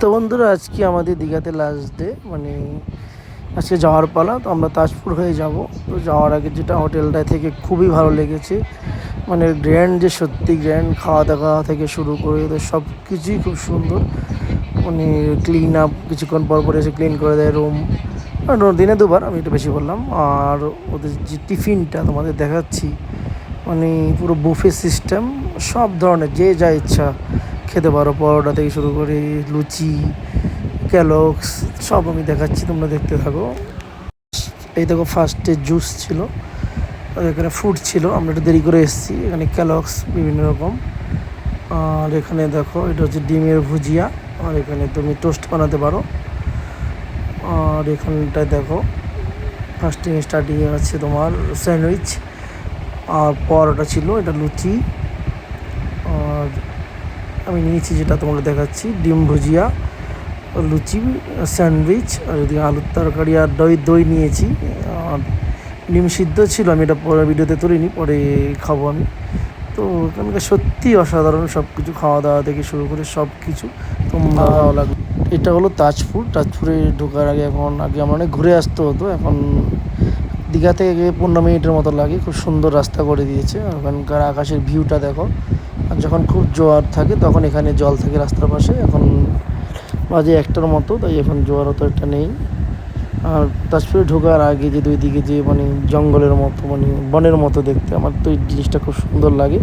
তো বন্ধুরা, আজকে আমাদের দীঘাতে লাস্ট ডে মানে আজকে যাওয়ার পালা, তো আমরা তাজপুর হয়ে যাব। তো যাওয়ার আগে যেটা হোটেলটায় থেকে খুবই ভালো লেগেছে মানে গ্র্যান্ড যে সত্যি গ্র্যান্ড খাওয়া দাওয়া থেকে শুরু করে ওদের সব কিছুই খুব সুন্দর। মানে ক্লিন আপ কিছুক্ষণ পর পর এসে ক্লিন করে দেয় রুম দিনে দুবার, আমি একটু বেশি বললাম। আর ওদের যে টিফিনটা তোমাদের দেখাচ্ছি মানে পুরো বুফে সিস্টেম সব ধরনের, যে যা ইচ্ছা। খেতে পারো, পরোটা থেকে শুরু করে লুচি ক্যালক্স সব আমি দেখাচ্ছি, তোমরা দেখতে থাকো। এই দেখো ফার্স্টে জুস ছিল এখানে ফ্রুট ছিল, আমরা একটু দেরি করে এসেছি, এখানে ক্যালক্স বিভিন্ন রকম। আর এখানে দেখো, এটা হচ্ছে ডিমের ভুজিয়া, আর এখানে তুমি টোস্ট বানাতে পারো। আর এখানটায় দেখো ফার্স্টিং স্টার্টিংয়ে আছে তোমার স্যান্ডউইচ আর পরোটা ছিল, এটা লুচি। আমি নিয়েছি যেটা তোমাকে দেখাচ্ছি, ডিম ভুজিয়া, লুচি, স্যান্ডউইচ, আর যদি আলুর তরকারি আর দই দই নিয়েছি। আর ডিম সিদ্ধ ছিল, আমি এটা পরে ভিডিওতে তুলিনি পরে খাব আমি। তো এখানকার সত্যি অসাধারণ সব কিছু খাওয়া দাওয়া থেকে শুরু করে সব কিছু তোমরা ভালো লাগবে। এটা হলো তাজপুর। তাজপুরে ঢোকার আগে এখন, আগে আমরা অনেক ঘুরে আসতে হতো, এখন দীঘা থেকে পনেরো মিনিটের মতো লাগে। খুব সুন্দর রাস্তা করে দিয়েছে। ওখানকার আকাশের ভিউটা দেখো। আর যখন খুব জোয়ার থাকে, তখন এখানে জল থাকে রাস্তার পাশে। এখন বাজে একটার মতো, তাই এখন জোয়ার অত একটা নেই। আর তাজপুরে ঢোকার আগে যে দুই দিকে যে মানে জঙ্গলের মতো মানে বনের মতো দেখতে, আমার তো এই জিনিসটা খুব সুন্দর লাগে।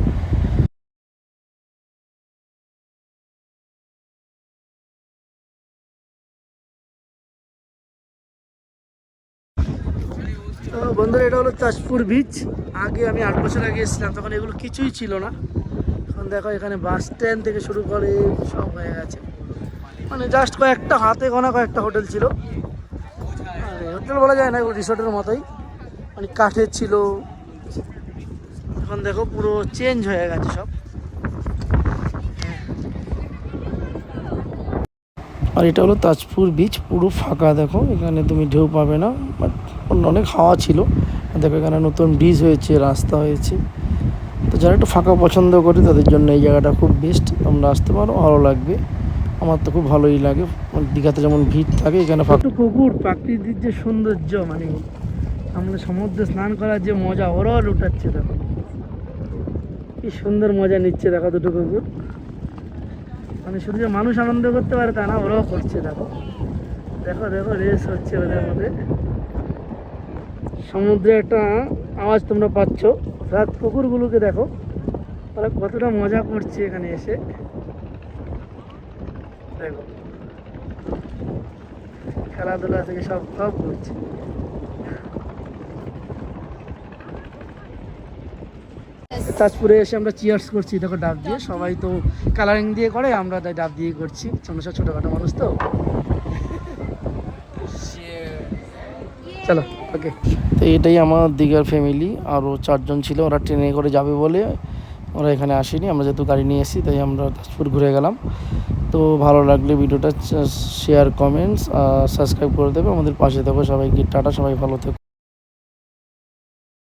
বন্ধুরা, এটা হলো তাজপুর বিচ আগে আমি আট বছর আগে এসেছিলাম, তখন এগুলো কিছুই ছিল না। এখন দেখো এখানে বাস স্ট্যান্ড থেকে শুরু করে সব হয়ে গেছে। মানে জাস্ট কয়েকটা হাতে গোনা কয়েকটা হোটেল ছিল। হোটেল বলা যায় না রিসোর্টের মতোই। মানে কাঠের ছিল। এখন দেখো পুরো চেঞ্জ হয়ে গেছে সব। আর এটা হলো তাজপুর বিচ পুরো ফাঁকা দেখো। এখানে তুমি ঢেউ পাবে না বাট অন্য অনেক হাওয়া ছিল। দেখো এখানে নতুন ব্রিজ হয়েছে, রাস্তা হয়েছে। তো যারা একটু ফাঁকা পছন্দ করে, তাদের জন্য এই জায়গাটা খুব বেস্ট তোমরা আসতে পারো, ভালো লাগবে। আমার তো খুব ভালোই লাগে। মানে দীঘাতে যেমন ভিড় থাকে, এখানে একটু পুকুর প্রাকৃতিক যে সৌন্দর্য মানে আমরা সমুদ্রে স্নান করার যে মজা, ওরাও লুটাচ্ছে, দেখো। কি সুন্দর মজা নিচ্ছে, দেখো দুটো কুকুর মানে শুধু যে মানুষ আনন্দ করতে পারে, তা না, ওরাও করছে, দেখো। দেখো দেখো রেস হচ্ছে ওদের মধ্যে। সমুদ্রে একটা আওয়াজ তোমরা পাচ্ছ। রাত কুকুরগুলোকে দেখো। ওরা কতটা মজা করছে এখানে এসে। দেখো। খেলাধুলা থেকে সব সব করছে। তাজপুরে এসে আমরা চিয়ার্স করছি। দেখো ডাব দিয়ে। সবাই তো কালারিং দিয়ে করে, আমরা তাই ডাব দিয়ে করছি। আমরা ছোটোখাটো মানুষ তো। চলো ওকে তো এটাই আমার দিঘার ফ্যামিলি আরও চারজন ছিল, ওরা ট্রেনে করে যাবে বলে ওরা এখানে আসেনি। আমরা যেহেতু গাড়ি নিয়ে এসেছি, তাই আমরা তাজপুর ঘুরে গেলাম। তো ভালো লাগলে ভিডিওটা শেয়ার কমেন্টস সাবস্ক্রাইব করে দেবে। আমাদের পাশে থাকো সবাইকে, টাটা, সবাই ভালো থেকো।